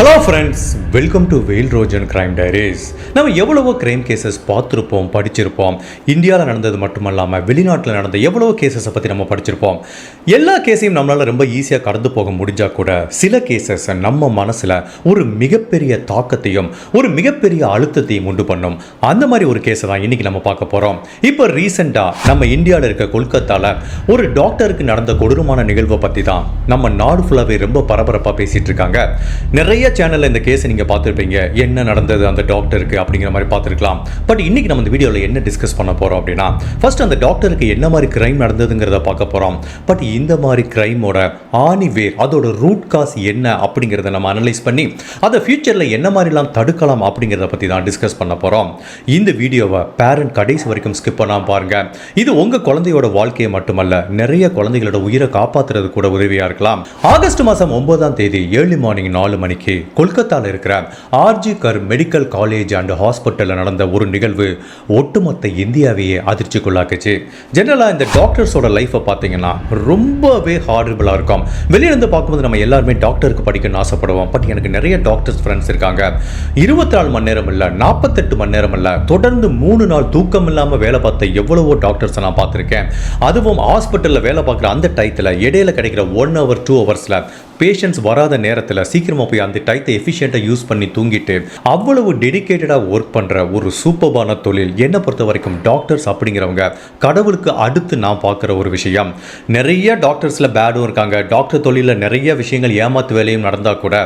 Hello friends welcome to வெயில் Rojan crime diaries நம்ம எவ்வளவோ கிரைம் கேசஸ் பார்த்துருப்போம் படிச்சிருப்போம். இந்தியாவில் நடந்தது மட்டுமல்லாமல் வெளிநாட்டில் நடந்த எவ்வளவோ கேசஸை பற்றி நம்ம படிச்சிருப்போம். எல்லா கேஸையும் நம்மளால் ரொம்ப ஈஸியாக கடந்து போக முடிஞ்சால் கூட சில கேசஸ் நம்ம மனசில் ஒரு மிகப்பெரிய தாக்கத்தையும் ஒரு மிகப்பெரிய அழுத்தத்தையும் உண்டு பண்ணும். அந்த மாதிரி ஒரு கேஸை தான் இன்றைக்கி நம்ம பார்க்க போகிறோம் இப்போ ரீசெண்டாக நம்ம இந்தியாவில் இருக்க கொல்கத்தாவில் ஒரு டாக்டருக்கு நடந்த கொடூரமான நிகழ்வை பற்றி தான் நம்ம நாடு ஃபுல்லாகவே ரொம்ப பரபரப்பாக பேசிகிட்டு இருக்காங்க. நிறைய சேனலில் இந்த கேஸை நீங்கள் பார்த்துருப்பீங்க. என்ன நடந்தது அந்த டாக்டருக்கு அப்படிங்கிற மாதிரி பார்த்துருக்கலாம். பட் இன்றைக்கி நம்ம இந்த வீடியோவில் என்ன டிஸ்கஸ் பண்ண போகிறோம் அப்படின்னா ஃபஸ்ட் அந்த டாக்டருக்கு என்ன மாதிரி கிரைம் நடந்ததுங்கிறத பார்க்க போகிறோம் பட் இந்த மாதிரி கிரைமோட ஆணி வேர் அதோட ரூட் காஸ் என்ன அப்படிங்கிறத நம்ம அனலைஸ் பண்ணி அதை ஃப்யூச்சரில் என்ன மாதிரிலாம் தடுக்கலாம் அப்படிங்கிறத பற்றி தான் டிஸ்கஸ் பண்ண போகிறோம் இந்த வீடியோவை பேரண்ட் கடைசி வரைக்கும் ஸ்கிப் பண்ணாமல் பாருங்கள் இது உங்கள் குழந்தையோட வாழ்க்கையை மட்டுமல்ல நிறைய குழந்தைகளோட உயிரை காப்பாற்றுறது கூட உதவியாக இருக்கலாம். ஆகஸ்ட் மாதம் ஒன்பதாம் தேதி ஏர்லி மார்னிங் நாலு மணிக்கு கொல்கத்தாவில் இருக்கிற R G Kar medical college and ஹாஸ்பிட்டலில் நடந்த ஒரு நிகழ்வு ஒட்டுமொத்த இந்தியாவையே அதிர்ச்சிக்குள்ளாக்குச்சு. ஜென்ரலாக இந்த டாக்டர்ஸோட லைஃப்பை பார்த்தீங்கன்னா ரொம்பவே ஹாரிபிளாக இருக்கும். வெளியிலேருந்து பார்க்கும்போது நம்ம எல்லாருமே டாக்டருக்கு படிக்கணும்னு ஆசைப்படுவோம். பட் எனக்கு நிறைய டாக்டர்ஸ் ஃப்ரெண்ட்ஸ் இருக்காங்க. இருபத்தி நாலு மணி நேரம் இல்லை நாற்பத்தெட்டு மணி நேரம் இல்லை தொடர்ந்து மூணு நாள் தூக்கம் இல்லாமல் வேலை பார்த்த எவ்வளவோ டாக்டர்ஸை நான் பார்த்துருக்கேன். அதுவும் ஹாஸ்பிட்டலில் வேலை பார்க்குற அந்த டயத்தில் இடையில கிடைக்கிற ஒன் ஹவர் டூ ஹவர்ஸில் பேஷண்ட்ஸ் வராத நேரத்தில் சீக்கிரமாக போய் அந்த டைத்தை எஃபிஷியண்ட்டாக யூஸ் பண்ணி தூங்கிட்டு அவ்வளவு டெடிகேட்டடாக ஒர்க் பண்ணுற ஒரு சூப்பர்பான தொழில். என்னை பொறுத்த வரைக்கும் டாக்டர்ஸ் அப்படிங்கிறவங்க கடவுளுக்கு அடுத்து நான் பார்க்குற ஒரு விஷயம். நிறைய டாக்டர்ஸில் பேடும் இருக்காங்க. டாக்டர் தொழிலில் நிறைய விஷயங்கள் ஏமாத்து வேலையும் நடந்தால் கூட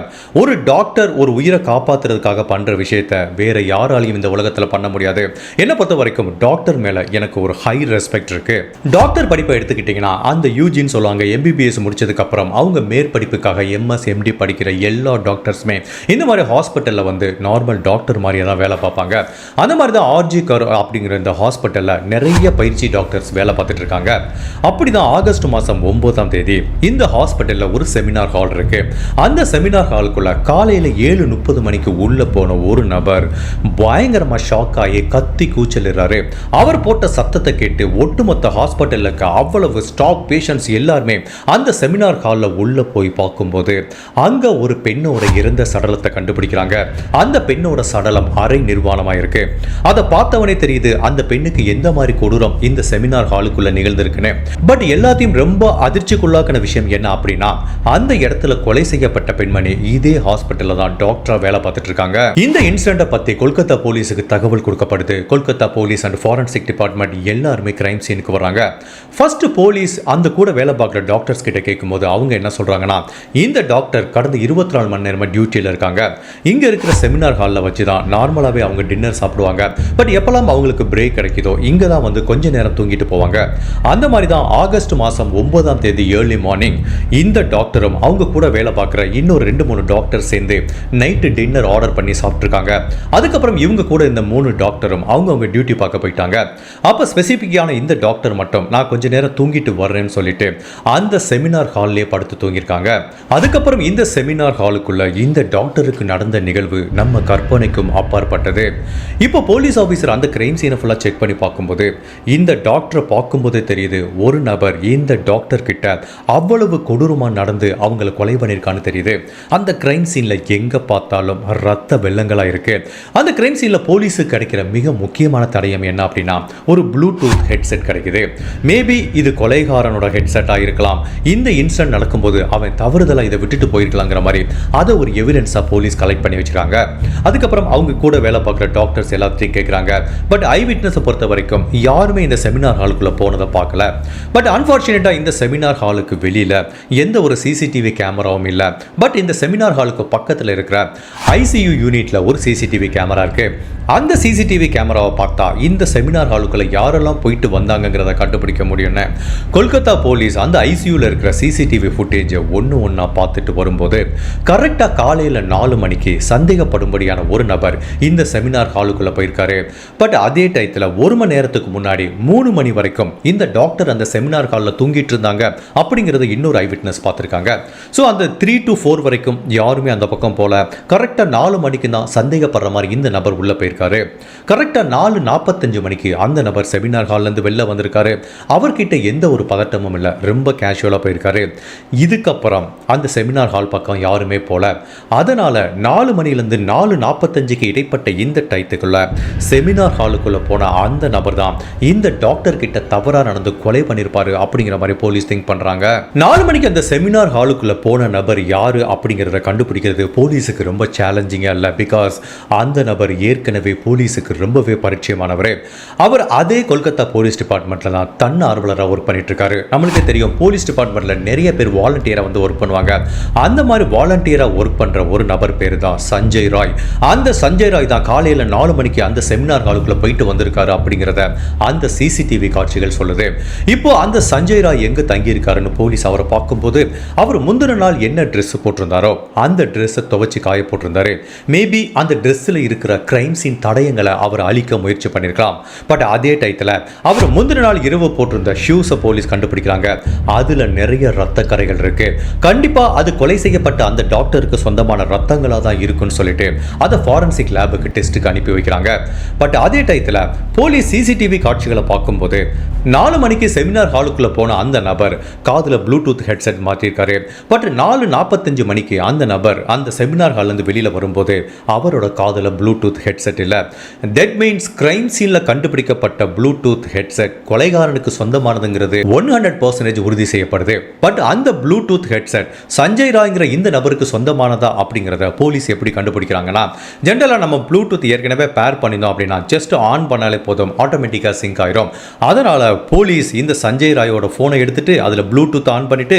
ஒரு டாக்டர் ஒரு உயிரை காப்பாற்றுறதுக்காக பண்ணுற விஷயத்த வேறு யாராலையும் இந்த உலகத்தில் பண்ண முடியாது. என்னை பொறுத்த வரைக்கும் டாக்டர் மேலே எனக்கு ஒரு ஹை ரெஸ்பெக்ட் இருக்குது டாக்டர் படிப்பை எடுத்துக்கிட்டிங்கன்னா அந்த யூஜின்னு சொல்லுவாங்க எம்பிபிஎஸ் முடிச்சதுக்கப்புறம் அவங்க மேற்படிப்புக்காக எம்எஸ் எம்டி படிக்கிற எல்லா டாக்டர்ஸுமே இந்த மாதிரி ஹாஸ்பிட்டலில் வந்து நார்மல் டாக்டர் மாதிரியே தான் வேலை பார்ப்பாங்க. அந்த மாதிரி தான் ஆர்ஜி கர் அப்படிங்கிற இந்த ஹாஸ்பிட்டலில் நிறைய பயிற்சி டாக்டர்ஸ் வேலை பார்த்துட்டு இருக்காங்க. அப்படி தான் ஆகஸ்ட் மாதம் ஒன்பதாம் தேதி இந்த ஹாஸ்பிட்டலில் ஒரு செமினார் ஹால் இருக்கு. அந்த செமினார் ஹாலுக்குள்ள காலையில் ஏழு முப்பது மணிக்கு உள்ளே போன ஒரு நபர் பயங்கரமாக ஷாக் ஆகி கத்தி கூச்சலிடுறாரு. அவர் போட்ட சத்தத்தை கேட்டு ஒட்டுமொத்த ஹாஸ்பிட்டலில் இருக்க அவ்வளவு ஸ்டாக் பேஷண்ட்ஸ் எல்லாருமே அந்த செமினார் ஹாலில் உள்ளே போய் பார்க்க பார்க்கும்போது அங்கே ஒரு பெண்ணோட இறந்த சடலத்தை கண்டுபிடிக்கிறாங்க. அந்த பெண்ணோட சடலம் அரை நிர்வாணமாக இருக்கு அதை பார்த்தவனே தெரியுது அந்த பெண்ணுக்கு எந்த மாதிரி கொடூரம் இந்த செமினார் ஹாலுக்குள்ள நிகழ்ந்திருக்குன்னு. பட் எல்லாத்தையும் ரொம்ப அதிர்ச்சிக்குள்ளாக்கின விஷயம் என்ன அப்படின்னா அந்த இடத்துல கொலை செய்யப்பட்ட பெண்மணி இதே ஹாஸ்பிட்டல்ல தான் டாக்டரா வேலை பார்த்துட்டு இருக்காங்க. இந்த இன்சிடென்ட்டை பத்தி கொல்கத்தா போலீஸுக்கு தகவல் கொடுக்கப்படுது. Kolkata police and forensic department எல்லாருமே கிரைம் சீனுக்கு வராங்க ஃபர்ஸ்ட் போலீஸ் அந்த கூட வேலை பார்க்குற டாக்டர்ஸ் கிட்ட கேட்கும்போது அவங்க என்ன சொல்றாங்கன்னா இந்த டாக்டர் கடந்த இருபத்தி நாலு மணி நேரமாக டியூட்டியில் இருக்காங்க. இங்கே இருக்கிற செமினார் ஹாலில் வச்சு தான் நார்மலாகவே அவங்க டின்னர் சாப்பிடுவாங்க. பட் எப்போல்லாம் அவங்களுக்கு பிரேக் கிடைக்குதோ இங்கே தான் வந்து கொஞ்ச நேரம் தூங்கிட்டு போவாங்க. அந்த மாதிரி தான் ஆகஸ்ட் மாதம் ஒன்பதாம் தேதி ஏர்லி மார்னிங் இந்த டாக்டரும் அவங்க கூட வேலை பார்க்குற இன்னொரு ரெண்டு மூணு டாக்டர் சேர்ந்து நைட்டு டின்னர் ஆர்டர் பண்ணி சாப்பிட்ருக்காங்க அதுக்கப்புறம் இவங்க கூட இந்த மூணு டாக்டரும் அவங்க அவங்க டியூட்டி பார்க்க போயிட்டாங்க. அப்போ ஸ்பெசிஃபிக்கான இந்த டாக்டர் மட்டும் நான் கொஞ்ச நேரம் தூங்கிட்டு வர்றேன்னு சொல்லிட்டு அந்த செமினார் ஹால்லேயே படுத்து தூங்கியிருக்காங்க. அதுக்கப்புறம் இந்த செமினார் ஹாலுக்குள்ள இந்த டாக்டருக்கு நடந்த நிகழ்வு நம்ம கற்பனைக்கும் அப்பாற்பட்டது. இப்போ போலீஸ் ஆஃபீஸர் அந்த கிரைம் சீனை ஃபுல்லாக செக் பண்ணி பார்க்கும்போது இந்த டாக்டரை பார்க்கும்போதே தெரியுது ஒரு நபர் இந்த டாக்டர் கிட்ட அவ்வளவு கொடூரமாக நடந்து அவங்கள கொலை பண்ணியிருக்கான்னு தெரியுது. அந்த கிரைம் சீனில் எங்கே பார்த்தாலும் ரத்த வெள்ளங்களாக இருக்கு. அந்த கிரைம் சீனில் போலீஸுக்கு கிடைக்கிற மிக முக்கியமான தடயம் என்ன அப்படின்னா ஒரு ப்ளூடூத் ஹெட்செட் கிடைக்குது. மேபி இது கொலைகாரனோட ஹெட்செட்டாக இருக்கலாம். இந்த இன்சிடென்ட் நடக்கும்போது அவன் தவறுதலாக இதை விட்டுட்டு போயிருக்கலாங்கிற மாதிரி அதை ஒரு எவிடன்ஸாக போலீஸ் கலெக்ட் பண்ணி வச்சிருக்காங்க அதுக்கப்புறம் அவங்க கூட வேலை பார்க்குற டாக்டர்ஸ் எல்லாத்தையும் கேட்குறாங்க பட் ஐ விட்னஸை பொறுத்த வரைக்கும் யாருமே இந்த செமினார் ஹாலுக்குள்ளே போனதை பார்க்கல. பட் அன்ஃபார்ச்சுனேட்டாக இந்த செமினார் ஹாலுக்கு வெளியில் எந்த ஒரு சிசிடிவி கேமராவும் இல்லை. பட் இந்த செமினார் ஹாலுக்கு பக்கத்தில் இருக்கிற ஐசியூ யூனிட்ல ஒரு சிசிடிவி கேமரா இருக்கு. அந்த சிசிடிவி கேமராவை பார்த்தா இந்த செமினார் ஹாலுக்குள்ள யாரெல்லாம் போயிட்டு வந்தாங்கங்கிறத கண்டுபிடிக்க முடியும்னு. கொல்கத்தா போலீஸ் அந்த ஐசியூவில் இருக்கிற சிசிடிவி ஃபுட்டேஜை ஒன்று ஒன்றா பார்த்துட்டு வரும்போது கரெக்டாக காலையில் நாலு மணிக்கு சந்தேகப்படும்படியான ஒரு நபர் இந்த செமினார் ஹாலுக்குள்ளே போயிருக்காரு. பட் அதே டயத்தில் ஒரு மணி நேரத்துக்கு முன்னாடி மூணு மணி வரைக்கும் இந்த டாக்டர் அந்த செமினார் ஹாலில் தூங்கிட்டு இருந்தாங்க அப்படிங்கிறத இன்னொரு ஐ விட்னஸ் பார்த்துருக்காங்க. ஸோ அந்த த்ரீ டு ஃபோர் வரைக்கும் யாருமே அந்த பக்கம் போல கரெக்டாக நாலு மணிக்கு தான் சந்தேகப்படுற மாதிரி இந்த நபர் உள்ளே போயிருக்காரு. கரெக்டாக நாலு நாற்பத்தஞ்சு மணிக்கு அந்த நபர் செமினார் ஹால்லேருந்து வெளில வந்திருக்காரு. அவர்கிட்ட எந்த ஒரு பதட்டமும் இல்லை. ரொம்ப கேஷுவலாக போயிருக்காரு. இதுக்கப்புறம் அந்த செமினார் ஹால் பக்கம் யாருமே போல. அதனால நாலு மணிலேருந்து நாலு நாற்பத்தஞ்சுக்கு இடைப்பட்ட இந்த டயத்துக்குள்ள செமினார் ஹாலுக்குள்ளே போன அந்த நபர் தான் இந்த டாக்டர் கிட்ட தவறாக நடந்து கொலை பண்ணியிருப்பாரு அப்படிங்கிற மாதிரி போலீஸ் திங்க் பண்ணுறாங்க நாலு மணிக்கு அந்த செமினார் ஹாலுக்குள்ளே போன நபர் யாரு அப்படிங்கிறத கண்டுபிடிக்கிறது போலீஸுக்கு ரொம்ப சேலஞ்சிங்காக இல்லை. பிகாஸ் அந்த நபர் ஏற்கனவே போலீஸுக்கு ரொம்பவே பரிச்சயமானவர். அவர் அதே கொல்கத்தா போலீஸ் டிபார்ட்மெண்ட்ல தான் தன்னார்வலராக ஒர்க் பண்ணிட்டு இருக்காரு. நம்மளுக்கே தெரியும் போலீஸ் டிபார்ட்மெண்ட்ல நிறைய பேர் வாலண்டியராக வந்து ஒர்க் பண்ணுவாங்க. அந்த மாதிரி வாலண்டியராக ஒர்க் பண்ணுற ஒரு நபர் பேர் தான் சஞ்சய் ராய். அந்த சஞ்சய் ராய் தான் காலையில் நாலு மணிக்கு அந்த செமினார் ஹாலுக்குள்ளே போயிட்டு வந்திருக்காரு அப்படிங்கிறத அந்த சிசிடிவி காட்சிகள் சொல்லுது. இப்போ அந்த சஞ்சய் ராய் எங்க தங்கியிருக்காருன்னு போலீஸ் அவரை பார்க்கும்போது அவர் முந்தின நாள் என்ன ட்ரெஸ் போட்டிருந்தாரோ அந்த ட்ரெஸ்ஸை துவைச்சு காய போட்டிருந்தாரு. மேபி அந்த ட்ரெஸ்ஸில் இருக்கிற கிரைம் சீன் தடயங்களை அவர் அழிக்க முயற்சி பண்ணியிருக்கலாம். பட் அதே டயத்தில் அவர் முந்தின நாள் இரவு போட்டிருந்த ஷூஸை போலீஸ் கண்டுபிடிக்கிறாங்க. அதில் நிறைய ரத்த கரைகள் இருக்குது கண்டிப்பா அது கொலை செய்யப்பட்ட அந்த டாக்டருக்கு சொந்தமான ரத்தங்களா தான் இருக்குன்னு சொல்லிட்டு அதை ஃபாரன்சிக் லேபுக்கு டெஸ்ட்டுக்கு அனுப்பி வைக்கிறாங்க. பட் அதே டயத்தில் போலீஸ் சிசிடிவி காட்சிகளை பார்க்கும்போது நாலு மணிக்கு செமினார் ஹாலுக்குள்ள போன அந்த நபர் காதுல ப்ளூடூத் ஹெட்செட் மாட்டியிருக்காரு பட் நாலு நாற்பத்தஞ்சு மணிக்கு அந்த நபர் அந்த செமினார் ஹால்லேருந்து வெளியில வரும்போது அவரோட காதுல ப்ளூடூத் ஹெட்செட் இல்லை. தட் மீன்ஸ் கிரைம் சீன்ல கண்டுபிடிக்கப்பட்ட ப்ளூடூத் ஹெட்செட் கொலைகாரனுக்கு சொந்தமானதுங்கிறது ஒன் ஹண்ட்ரட் பர்சன்டேஜ் உறுதி செய்யப்படுது. பட் அந்த ப்ளூடூத் ஹெட்செட் சஞ்சய் ராய்ங்கிற இந்த நபருக்கு சொந்தமானதா அப்படிங்கிறத போலீஸ் எப்படி கண்டுபிடிக்கிறாங்கன்னா ஜென்ரலாக நம்ம ப்ளூடூத் ஏற்கனவே பேர் பண்ணியிருந்தோம் அப்படின்னா ஜஸ்ட் ஆன் பண்ணாலே போதும் ஆட்டோமேட்டிக்காக சிங்க் ஆயிரும். அதனால் போலீஸ் இந்த சஞ்சய் ராயோட ஃபோனை எடுத்துட்டு அதில் ப்ளூடூத் ஆன் பண்ணிட்டு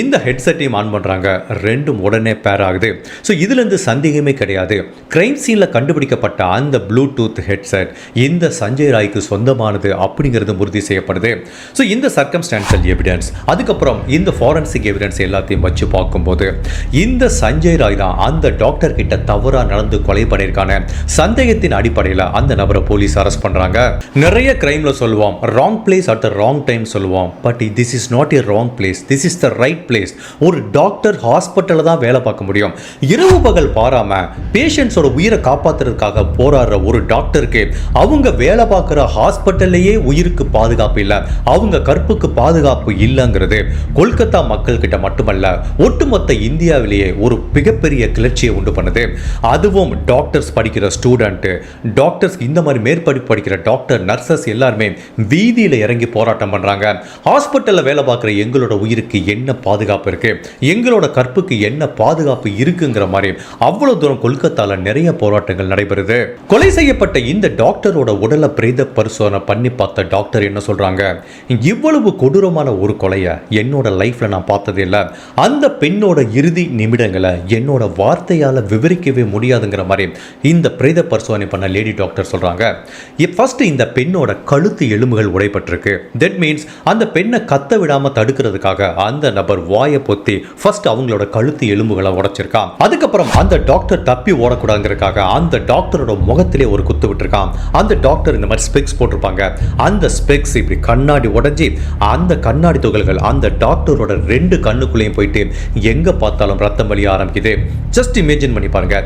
இந்த ஹெட்செட்டையும் ஆன் பண்ணுறாங்க ரெண்டும் உடனே பேர் ஆகுது. ஸோ இதுலேருந்து சந்தேகமே கிடையாது. கிரைம் சீனில் கண்டுபிடிக்கப்பட்ட அந்த ப்ளூடூத் ஹெட்செட் இந்த சஞ்சய் ராய்க்கு சொந்தமானது அப்படிங்கிறது உறுதி செய்யப்படுது. ஸோ இந்த சர்க்கம்ஸ்டான்சல் எவிடன்ஸ் அதுக்கப்புறம் இந்த ஃபாரன்சிக் எவிடன்ஸ் எல்லாத்தையும் வச்சு பார்க்கும்போது இந்த சஞ்சய் ராய் தான் அந்த டாக்டர் கிட்ட தவறா நடந்து கொலை பண்ணியிருக்கான. சந்தேகத்தின் அடிப்படையில் அந்த நபரை போலீஸ் அரெஸ்ட் பண்றாங்க. நிறைய கிரைமில் சொல்லுவோம். Wrong place at the wrong time சொல்லுவோம். But this is not a wrong place this is the right place ஒரு டாக்டர் ஹாஸ்பிட்டலில் தான் வேலை பார்க்க முடியும். இரவு பகல் பாராம பேஷண்ட்ஸோட உயிரை காப்பாத்துறதுக்காக போராடுற ஒரு டாக்டருக்கு அவங்க வேலை பார்க்குற ஹாஸ்பிட்டல்லையே உயிருக்கு பாதுகாப்பு இல்லை. அவங்க கற்புக்கு பாதுகாப்பு இல்லைங்கிறது கொல்கத்தா மக்கள் கிட்ட மட்டுமல்ல ஒட்டுமொத்த இந்தியாவிலேயே ஒரு மிகப்பெரிய கிளர்ச்சியை உண்டு பண்ணுது. அதுவும் டாக்டர்ஸ் படிக்கிற ஸ்டூடெண்ட்டு டாக்டர்ஸ் இந்த மாதிரி மேற்படிப்பு படிக்கிற டாக்டர் நர்சஸ் எல்லாருமே வீதியில் இறங்கி போராட்டம் பண்ணுறாங்க ஹாஸ்பிட்டலில் வேலை பார்க்குற எங்களோட உயிருக்கு என்ன பாதுகாப்பு இருக்குது எங்களோட கற்புக்கு என்ன பாதுகாப்பு இருக்குங்கிற மாதிரி அவ்வளோ தூரம் கொல்கத்தாவில் நிறைய போராட்டங்கள் நடைபெறுது. கொலை செய்யப்பட்ட இந்த டாக்டரோட உடலை பிரேத பரிசோதனை பண்ணி பார்த்த டாக்டர் என்ன சொல்கிறாங்க இவ்வளவு கொடூரமான ஒரு கொலையை என்னோட லைஃப்பில் நான் பார்த்ததே இல்லை. அந்த பெண்ணோட இறுதி நிமிடங்களை என்னோட வார்த்தையால் விவரிக்கவே முடியாதுங்கிற மாதிரி இந்த பிரேத பரிசோதனை பண்ண லேடி டாக்டர் சொல்கிறாங்க ஃபஸ்ட்டு இந்த பெண்ணோட கழுத்து எலும்புகள் உடைப்பட்டிருக்கு தட் மீன்ஸ் அந்த பெண்ணை கத்த விடாமல் தடுக்கிறதுக்காக அந்த நபர் வாயை பொத்தி ஃபர்ஸ்ட் அவங்களோட கழுத்து எலும்புகளை உடைச்சிருக்கான். அதுக்கப்புறம் அந்த டாக்டர் தப்பி ஓடக்கூடாதுங்கிறதுக்காக அந்த டாக்டரோட முகத்திலே ஒரு குத்து விட்டுருக்கான். அந்த டாக்டர் இந்த மாதிரி ஸ்பெக்ஸ் போட்டிருப்பாங்க. அந்த ஸ்பெக்ஸ் இப்படி கண்ணாடி உடைஞ்சி அந்த கண்ணாடி துகள்கள் அந்த டாக்டரோட ரெண்டு கண்ணுக்குள்ளேயும் போயிட்டு எங்க பார்த்தாலும் ரத்தம் வழிய ஆரம்பிக்குது. ஜஸ்ட் இமேஜின் பண்ணி பாருங்க.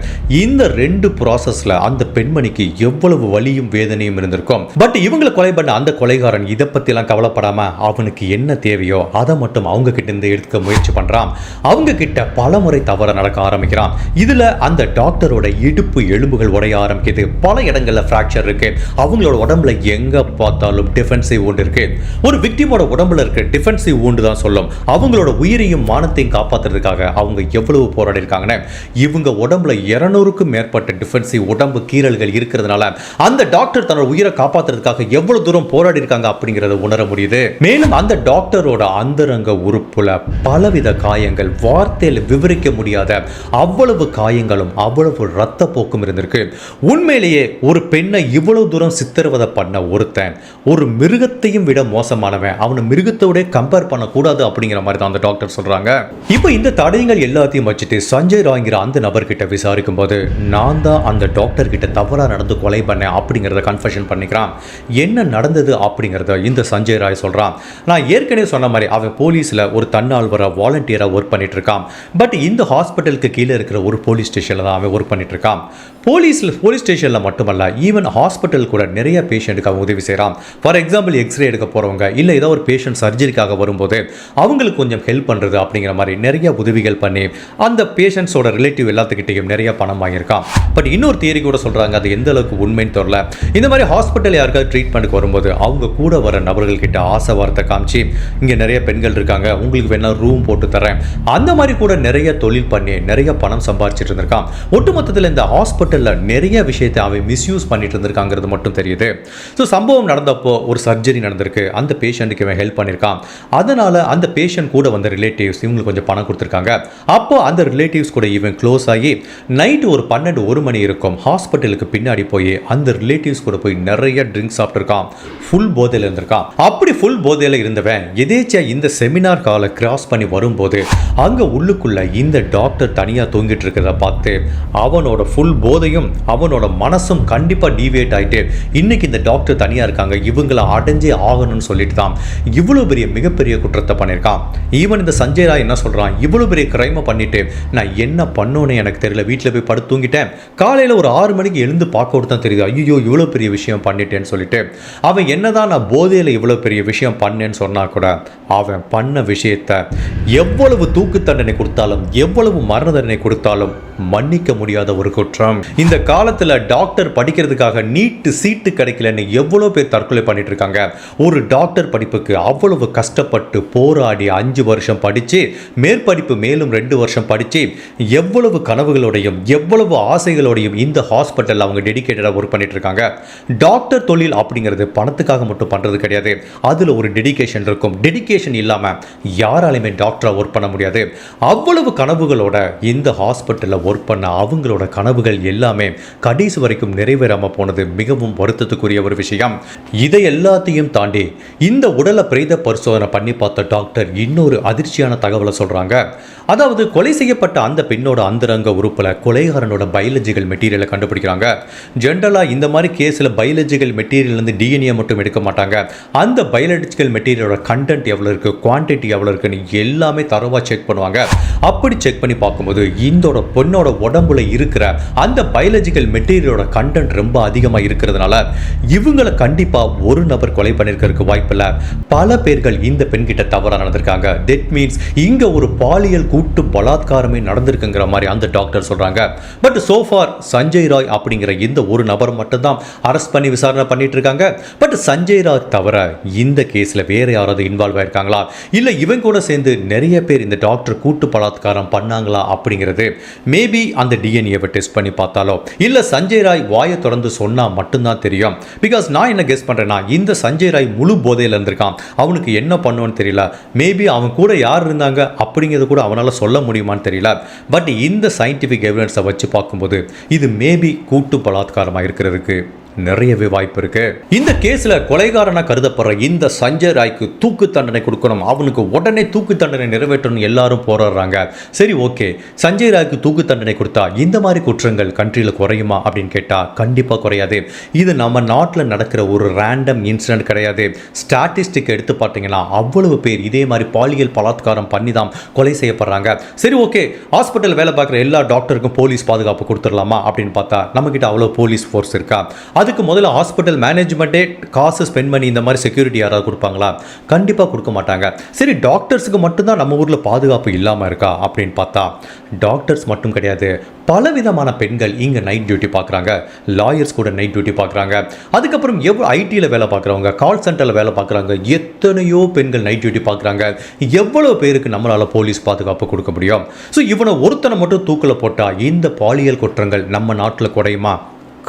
இந்த ரெண்டு ப்ராசஸ்ல அந்த பெண்மணிக்கு எவ்வளவு வலியும் வேதனையும் இருந்திருக்கும். பட் இவங்களை கொலை பண்ண அந்த கொலைகாரன் இதை பத்திலாம் கவலைப்படாம அவனுக்கு என்ன தேவையோ அதை மட்டும் அவங்க கிட்ட இருந்து எடுக்க முயற்சி பண்றான். அவங்க கிட்ட பல முறை தவற நடக்க ஆரம்பிக்கிறான். இதுல அந்த டாக்டரோட இடுப்பு எலும்புகள் உடைய ஆரம்பிக்குது. பல இடங்கள்ல ஃப்ராக்சர் இருக்கு. அவங்களோட உடம்புல எங்க பார்த்தாலும் டிஃபென்சிவ் wound இருக்கு. ஒரு விக்டிமோட உடம்புல இருக்க டிஃபென்சிவ் wound தான் சொல்லும். அவங்களோட உயிரையும் மானத்தையும் காப்பாத்துறதுக்காக அவங்க எவ்வளவு போராடிருக்காங்கன்னு இவங்க உடம்புல இருநூறுக்கும் மேற்பட்ட டிஃபென்சிவ் உடம்பு கீறல்கள் இருக்கிறதுனால அந்த டாக்டர் தன்னோட உயிரை காப்பாத்துறதுக்காக எவ்வளவு தூரம் போராடி இருக்காங்க அப்படிங்கறத உணர முடியுது. மேலும் அந்த டாக்டரோட அந்தரங்க உறுப்புல பலவித காயங்கள் வார்த்தையில் விவரிக்க முடியாத அவ்வளவு காயங்களும் அவ்வளவு ரத்த போக்கும் இருந்திருக்கு. உண்மையிலேயே ஒரு பெண்ணை இவ்வளவு தூரம் சித்திரவதை பண்ண ஒருத்தன் ஒரு மிருகத்தையும் விட மோசமானவன். அவனை மிருகத்தோட கம்பேர் பண்ணக்கூடாது அப்படிங்கிற மாதிரி தான் அந்த டாக்டர் சொல்றாங்க. இப்போ இந்த தடயங்கள் எல்லாத்தையும் வச்சுட்டு சஞ்சய் ராய்ங்கிற அந்த நபர்கிட்ட விசாரிக்கும் போது நான் தான் அந்த டாக்டர் கிட்ட தவறாக நடந்து கொலை பண்ணேன் அப்படிங்கிறத கன்ஃபெஷன் பண்ணிக்கிறான். என்ன நடந்தது அப்படிங்கிறத இந்த சஞ்சய் ராய் சொல்கிறான் நான் ஏற்கனவே சொன்ன மாதிரி அவன் போலீஸில் ஒரு தன்னால்வராக வாலண்டியராக ஒர்க் பண்ணிட்டு இருக்கான் பட் இந்த ஹாஸ்பிட்டலுக்கு கீழே இருக்கிற ஒரு போலீஸ் ஸ்டேஷனில் தான் அவன் ஒர்க் பண்ணிட்டு இருக்கான் போலீஸில் போலீஸ் ஸ்டேஷனில் மட்டுமல்ல ஈவன் ஹாஸ்பிட்டல் கூட நிறைய பேஷண்ட்டுக்கு அவன் உதவி செய்கிறான் ஃபார் எக்ஸாம்பிள் எக்ஸ்ரே எடுக்க போகிறவங்க இல்லை ஏதோ ஒரு பேஷண்ட் சர்ஜரிக்காக வரும்போது அவங்களுக்கு கொஞ்சம் ஹெல்ப் பண்ணுறது அப்படிங்கிற மாதிரி நிறைய உதவிகள் பண்ணி அந்த பேஷண்ட்ஸோட ரிலேட்டிவ் எல்லாத்துக்கிட்டையும் நிறைய பணம் வாங்கியிருக்கான். பட் இன்னொரு தியரி கூட சொல்கிறாங்க அது எந்த அளவுக்கு உண்மைன்னு தெரில இந்த மாதிரி ஹாஸ்பிட்டல் யாருக்காவது ட்ரீட்மெண்ட்டுக்கு வரும்போது அவங்க கூட வர நபர்கள் கிட்ட ஆசை வார்த்தை காமிச்சு இங்கே நிறைய பெண்கள் இருக்காங்க உங்களுக்கு வேணால் ரூம் போட்டு தரேன். அந்த மாதிரி கூட நிறைய தொழில் பண்ணி நிறைய பணம் சம்பாதிச்சிட்டு இருந்திருக்கான். ஒட்டுமொத்தத்தில் இந்த ஹாஸ்பிட்டலில் நிறைய விஷயத்தை அவன் மிஸ்யூஸ் பண்ணிட்டு இருந்திருக்காங்கிறது மட்டும் தெரியுது. ஸோ சம்பவம் நடந்தப்போ ஒரு சர்ஜரி நடந்திருக்கு. அந்த பேஷண்ட்டுக்கு இவன் ஹெல்ப் பண்ணியிருக்கான். அதனால அந்த பேஷண்ட் கூட வந்த ரிலேட்டிவ்ஸ் இவங்களுக்கு கொஞ்சம் பணம் கொடுத்துருக்காங்க. அப்போ அந்த ரிலேட்டிவ்ஸ் கூட இவன் க்ளோஸ் ஆகி நைட்டு ஒரு பன்னெண்டு ஒரு மணி இருக்கும். ஹாஸ்பிட்டலுக்கு பின்னாடி போய் அந்த ரிலேட்டிவ்ஸ் கூட போய் நிறைய ட்ரிங்க்ஸ் சாப்பிட்ருக்கான் ஃபுல் போதையில் இருந்திருக்கான். அப்படி ஃபுல் போதையில் இருந்தவன் எதேச்சியா இந்த செமினார் காலை கிராஸ் பண்ணி வரும்போது அங்கே உள்ளுக்குள்ள இந்த டாக்டர் தனியாக தூங்கிட்டு இருக்கிறத பார்த்து அவனோட ஃபுல் போதையும் அவனோட மனசும் கண்டிப்பாக டிவியேட் ஆகிட்டு இன்னைக்கு இந்த டாக்டர் தனியாக இருக்காங்க. இவங்கள அடைஞ்சே ஆகணும்னு சொல்லிட்டு தான் இவ்வளோ பெரிய மிகப்பெரிய குற்றத்தை பண்ணியிருக்கான். ஈவன் இந்த சஞ்சய் ராய் என்ன சொல்றான்? இவ்வளவு பெரிய கிரைமை பண்ணிவிட்டு நான் என்ன பண்ணோன்னு எனக்கு தெரியல. வீட்டில் போய் படுத்து தூங்கிட்டேன். காலையில் ஒரு ஆறு மணிக்கு எழுந்து பார்க்க தான் தெரியுது. ஐயோ இவ்வளோ பெரிய விஷயம் பண்ணிட்டேன்னு சொல்லிட்டு. அவன் என்னதான் நான் போதையில் இவ்வளோ பெரிய விஷயம் பண்ணேன்னு சொன்னா கூட அவன் பண்ண விஷயத்தை எவ்வளவு தூக்கு தண்டனை கொடுத்தாலும் எவ்வளவு மரண தண்டனை கொடுத்தாலும் மன்னிக்க முடியாத ஒரு குற்றம். இந்த காலத்தில் டாக்டர் படிக்கிறதுக்காக நீட்டு சீட்டு கிடைக்கலன்னு எவ்வளோ பேர் தற்கொலை பண்ணிட்டு இருக்காங்க. ஒரு டாக்டர் படிப்புக்கு அவ்வளவு கஷ்டப்பட்டு போராடி அஞ்சு வருஷம் படித்து மேற்படிப்பு மேலும் ரெண்டு வருஷம் படிச்சு எவ்வளவு கனவுகளோடையும் எவ்வளவு ஆசைகளோடையும் இந்த ஹாஸ்பிட்டல் அவங்க டெடிக்கேட்டடாக ஒர்க் பண்ணிட்டு இருக்காங்க. டாக்டர் தொழில் அப்படிங்கிறது பணத்துக்காக மட்டும் பண்றது கிடையாது. அதுல ஒரு டெடிகேஷன் இருக்கும். டெடிக்கேஷன் இல்லாம யாராலையுமே டாக்டராக ஒர்க் பண்ண முடியாது. அவ்வளவு கனவுகளோட இந்த ஹாஸ்பிட்டலில் ஒர்க் பண்ண அவங்களோட கனவுகள் எல்லாமே கடைசி வரைக்கும் நிறைவேறாம போனது மிகவும் வருத்தத்துக்குரிய ஒரு விஷயம். இதை எல்லாத்தையும் தாண்டி இந்த உடலை பிரேத பரிசோதனை பண்ணி பார்த்த டாக்டர் இன்னொரு அதிர்ச்சியான தகவல் சொல்றாங்க. அதாவது கொலை செய்யப்பட்ட அந்த பெண்ணோட அந்தரங்க உறுப்புல கொலைகாரனோட பயாலஜிக்கல் மெட்டீரியலை கண்டுபிடிக்கிறாங்க. ஜென்ரலாக இந்த மாதிரி கேஸில் பயாலஜிக்கல் மெட்டீரியல் இருந்து டிஎன்ஏ மட்டும் எடுக்க மாட்டாங்க. அந்த பயாலஜிக்கல் மெட்டீரியலோட கண்டென்ட் எவ்வளோ இருக்கு குவான்டிட்டி எவ்வளோ இருக்குன்னு எல்லாமே தரவா செக் பண்ணுவாங்க. அப்படி செக் பண்ணி பார்க்கும்போது இந்தோட பொண்ணோட உடம்புல இருக்கிற அந்த பயாலஜிக்கல் மெட்டீரியலோட கண்டென்ட் ரொம்ப அதிகமாக இருக்கிறதுனால இவங்களை கண்டிப்பாக ஒரு நபர் கொலை பண்ணியிருக்கிறதுக்கு வாய்ப்பில்லை. பல பேர்கள் இந்த பெண்கிட்ட தவறாக நடந்திருக்காங்க. தட் மீன்ஸ் இங்கே ஒரு பாலியல் கூட்டு பலாத்காரமே நடந்திருக்குங்கிற மாதிரி அந்த டாக்டர் சொல்கிறாங்க பட் சோஃபார் சஞ்சய் ராய் அப்படிங்கிற இந்த ஒரு நபர் மட்டும்தான் அரெஸ்ட் பண்ணி விசாரணை பண்ணிட்டு இருக்காங்க. பட் சஞ்சய் ராய் தவிர இந்த கேஸில் வேறு யாராவது இன்வால்வ் ஆயிருக்காங்களா? இல்லை இவங்க கூட சேர்ந்து நிறைய பேர் இந்த டாக்டர் கூட்டு பலாத்காரம் பண்ணாங்களா அப்படிங்கிறது மேபி அந்த டிஎன்ஏவை டெஸ்ட் பண்ணி பார்த்தாலோ. இல்லை சஞ்சய் ராய் வாயை தொடர்ந்து சொன்னால் மட்டும்தான் தெரியும். பிகாஸ் நான் என்ன கெஸ் பண்ணுறேன்னா இந்த சஞ்சய் ராய் முழு போதையில் இருந்திருக்கான். அவனுக்கு என்ன பண்ணுவோன்னு தெரியல. மேபி அவன் கூட யார் இருந்தாங்க அப்படிங்கிறது கூட அவனால் சொல்ல முடியுமான்னு தெரியல. பட் இந்த சயின்டிஃபிக் எவிடன்ஸை வச்சு பார்க்கும்போது இது மேபி கூட்டு பலாத்காரமாக இருக்கிறதுக்கு. நிறையவே வாய்ப்பு இருக்கு. இந்த கேஸ்ல கொலைகாரனா கருதப்படுற இந்த சஞ்சய் ராய்க்கு தூக்கு தண்டனை கொடுக்கணும். அவனுக்கு உடனே தூக்கு தண்டனை நிறைவேற்றணும் எல்லாரும் போராடுறாங்க. சரி ஓகே. சஞ்சய் ராய்க்கு தூக்கு தண்டனை கொடுத்தா இந்த மாதிரி குற்றங்கள் கண்ட்ரியில் குறையுமா அப்படின்னு கேட்டா கண்டிப்பா குறையாது. இது நம்ம நாட்டில் நடக்கிற ஒரு ரேண்டம் இன்சிடென்ட் கிடையாது. ஸ்டாட்டிஸ்டிக் எடுத்து பார்த்தீங்கன்னா அவ்வளவு பேர் இதே மாதிரி பாலியல் பலாத்காரம் பண்ணி தான் கொலை செய்யப்படுறாங்க. சரி ஓகே. ஹாஸ்பிட்டல் வேலை பார்க்குற எல்லா டாக்டருக்கும் போலீஸ் பாதுகாப்பு கொடுத்துடலாமா அப்படின்னு பார்த்தா நம்மக்கிட்ட அவ்வளோ போலீஸ் ஃபோர்ஸ் இருக்கா? அதுக்கு முதல்ல ஹாஸ்பிட்டல் மேனேஜ்மெண்ட்டே காசு ஸ்பெண்ட் பண்ணி இந்த மாதிரி செக்யூரிட்டி யாராவது கொடுப்பாங்களா? கண்டிப்பாக கொடுக்க மாட்டாங்க. சரி டாக்டர்ஸுக்கு மட்டும்தான் நம்ம ஊரில் பாதுகாப்பு இல்லாமல் இருக்கா? அப்படின்னு பார்த்தா டாக்டர்ஸ் மட்டும் கிடையாது. பலவிதமான பெண்கள் இங்கே நைட் டியூட்டி பார்க்குறாங்க. லாயர்ஸ் கூட நைட் டியூட்டி பார்க்குறாங்க. அதுக்கப்புறம் எவ்வளோ ஐடியில் வேலை பார்க்குறவங்க கால் சென்டரில் வேலை பார்க்குறாங்க எத்தனையோ பெண்கள் நைட் டியூட்டி பார்க்குறாங்க. எவ்வளோ பேருக்கு நம்மளால் போலீஸ் பாதுகாப்பு கொடுக்க முடியும்? ஸோ இவனை ஒருத்தனை மட்டும் தூக்கில் போட்டால் இந்த பாலியல் குற்றங்கள் நம்ம நாட்டில் குறையுமா?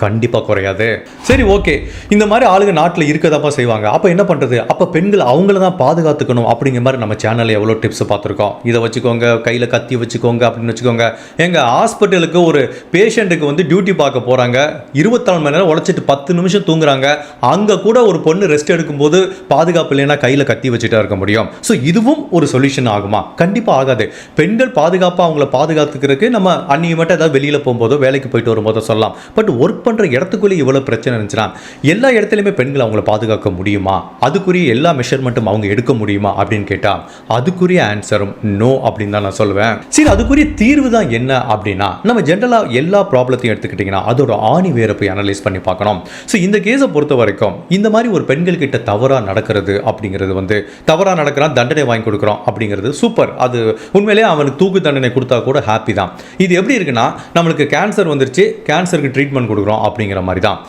கண்டிப்பாக குறையாது. சரி ஓகே. இந்த மாதிரி ஆளுங்க நாட்டில் இருக்கதாப்பா செய்வாங்க. அப்போ என்ன பண்ணுறது அப்போ பெண்கள் அவங்கள தான் பாதுகாத்துக்கணும் அப்படிங்கிற மாதிரி நம்ம சேனலில் எவ்வளோ டிப்ஸ் பார்த்துருக்கோம். இதை வச்சுக்கோங்க கையில் கத்தி வச்சுக்கோங்க அப்படின்னு வச்சுக்கோங்க. எங்கள் ஹாஸ்பிட்டலுக்கு ஒரு பேஷண்ட்டுக்கு வந்து டியூட்டி பார்க்க போகிறாங்க இருபத்தாலு மணி நேரம் உழைச்சிட்டு பத்து நிமிஷம் தூங்குறாங்க. அங்கே கூட ஒரு பொண்ணு ரெஸ்ட் எடுக்கும்போது பாதுகாப்பு இல்லைன்னா கையில் கத்தி வச்சுட்டா இருக்க முடியும். ஸோ இதுவும் ஒரு சொல்யூஷன் ஆகுமா? கண்டிப்பாக ஆகாது. பெண்கள் பாதுகாப்பாக அவங்கள பாதுகாத்துக்கிறதுக்கு நம்ம அன்னைக்கு மட்டும் ஏதாவது வெளியில் போகும்போதோ வேலைக்கு போயிட்டு வரும்போதோ சொல்லலாம். பட் ஒர்க் பண்ணுற இடத்துக்குள்ளே இவ்வளோ பிரச்சனை இருந்துச்சுன்னா எல்லா இடத்துலையுமே பெண்கள் அவங்கள பாதுகாக்க முடியுமா? அதுக்குரிய எல்லா மெஷர்மெண்ட்டும் அவங்க எடுக்க முடியுமா? அப்படின்னு கேட்டால் அதுக்குரிய ஆன்சரும் நோ அப்படின்னு தான் நான் சொல்லுவேன். சரி அதுக்குரிய தீர்வு தான் என்ன அப்படின்னா நம்ம ஜென்ரலாக எல்லா ப்ராப்ளத்தையும் எடுத்துக்கிட்டிங்கன்னா அதோட ஆணி வேற போய் அனலைஸ் பண்ணி பார்க்கணும். ஸோ இந்த கேஸை பொறுத்த வரைக்கும் இந்த மாதிரி ஒரு பெண்கள் கிட்ட தவறாக நடக்கிறது அப்படிங்கிறது வந்து தவறாக நடக்கிறான் தண்டனை வாங்கி கொடுக்குறோம் அப்படிங்கிறது சூப்பர் அது உண்மையிலேயே அவனுக்கு தூக்கு தண்டனை கொடுத்தா கூட ஹாப்பி தான். இது எப்படி இருக்குன்னா நம்மளுக்கு கேன்சர் வந்துருச்சு கேன்சருக்கு ட்ரீட்மெண்ட் கொடுக்குறோம். அப்படிங்கிற மாதிரி தான்.